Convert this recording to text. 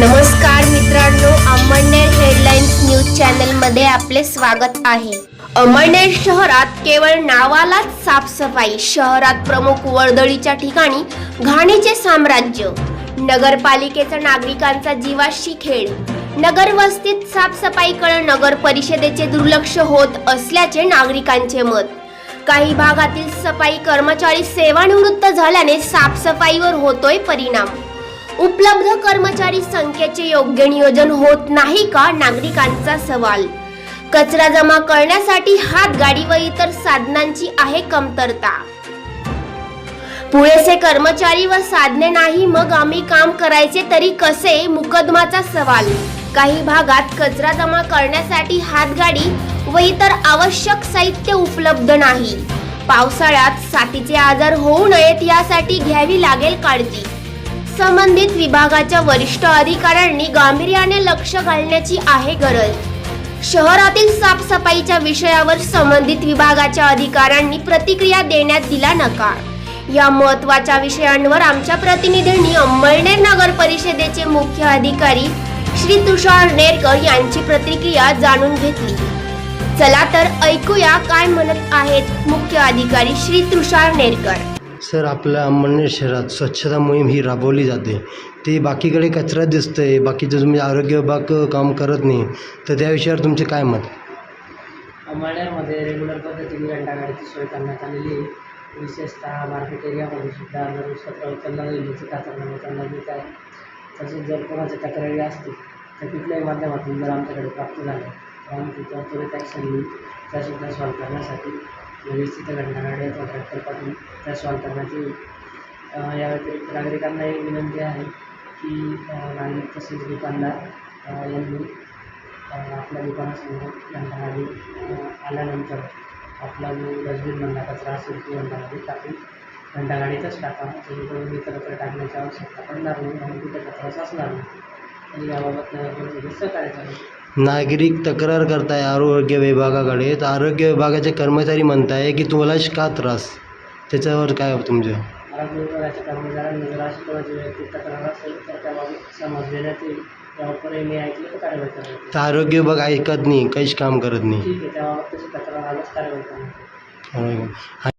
नमस्कार मित्रांनो Amalner headlines news चॅनलमध्ये आपले स्वागत आहे. अमळनेर शहरात केवळ नावालाच साफसफाई शहरात प्रमुख वर्दळीच्या ठिकाणी घाणीचे साम्राज्य नगरपालिकेचा नागरिकांचा जीवाशी खेळ नगर वस्तीत साफसफाईकडे नगर परिषदेचे दुर्लक्ष होत असल्याचे नागरिकांचे मत. काही भागातील सफाई कर्मचारी सेवानिवृत्त झाल्याने साफसफाईवर होतोय परिणाम. उपलब्ध कर्मचारी संख्येचे योग्य नियोजन होत नाही का? नागरिकांचा सवाल. कचरा जमा करण्यासाठी हातगाडी व इतर साधनांची आहे कमतरता. पुरेसे कर्मचारी व साधने नाही मग आम्ही काम करायचे तरी कसे? मुकदमाचा सवाल. काही भागात कचरा जमा करण्यासाठी हातगाडी व इतर आवश्यक साहित्य उपलब्ध नाही. पावसाळ्यात साथीचे आजार होऊ नयेत यासाठी घ्यावी लागेल काळजी. संबंधित विभागाच्या वरिष्ठ अधिकाऱ्यांनी गांभीर्याने लक्ष घालण्याची आहे गरज. शहरातील साफसफाईच्या विषयावर संबंधित विभागाच्या अधिकाऱ्यांनी प्रतिक्रिया देण्यात दिला नकार. या महत्त्वाच्या विषयांवर आमच्या प्रतिनिधींनी अंबळनेर नगर परिषदेचे मुख्य अधिकारी श्री तुषार नेरकर यांची प्रतिक्रिया जाणून घेतली. चला तर ऐकूया काय म्हणत आहेत मुख्य अधिकारी श्री तुषार नेरकर. सर आपल्या अंमळनेर शहरात स्वच्छता मोहीम ही राबवली जाते. ते बाकीकडे कचरा दिसतं आहे बाकीचं तुम्ही आरोग्य विभाग काम करत नाही. तर त्या विषयावर तुमचे काय मत? अंमळनेरमध्ये रेग्युलर पद्धतीने घंटागाडीची सोय करण्यात आलेली आहे. विशेषतः मार्केट एरियामध्ये सुद्धा दररोज कचरा उचलला जाईल याची खातरजमा उचलला येत आहे. तसेच जर कोणाच्या तक्रारी असतील तर कुठल्याही माध्यमातून जर आमच्याकडे प्राप्त झाल्या तर आम्ही तिथं त्वरित ॲक्शन घेऊन त्यासुद्धा सॉल्व करण्यासाठी लगेच तिथं घंटागाडी पाठवून त्या सॉल्व करण्यात येईल या व्यतिरिक्त नागरिकांना एक विनंती आहे की नागरिक तसेच दुकानदार यांनी आपल्या दुकानासमोर घंटागाडी आल्यानंतर आपला जो डस्टबिनमधला कचरा असेल तो घंटागाडी टाकून घंटागाडीतच टाका जेणेकरून इतरत्र टाकण्याची आवश्यकता पडणार नाही आणि कुठे कचरा साचणार नाही. नागरिक तक्रार करताय आरोग्य विभागाकडे. तर आरोग्य विभागाचे कर्मचारी म्हणताय की तुम्हाला का त्रास? त्याच्यावर काय तुमचं? आरोग्य विभागाच्या कर्मचाऱ्यांनी जर अशी कोणाची वैयक्तिक तक्रार असेल तर त्याबाबत समज देण्यात येईल. त्यावर मी ऐकलं तर कारवाई करण्यात येईल. तर आरोग्य विभाग ऐकत नाही काहीच काम करत नाही. ठीक आहे त्याबाबत तशी तक्रार आल्यास कारवाई करण्यात येईल.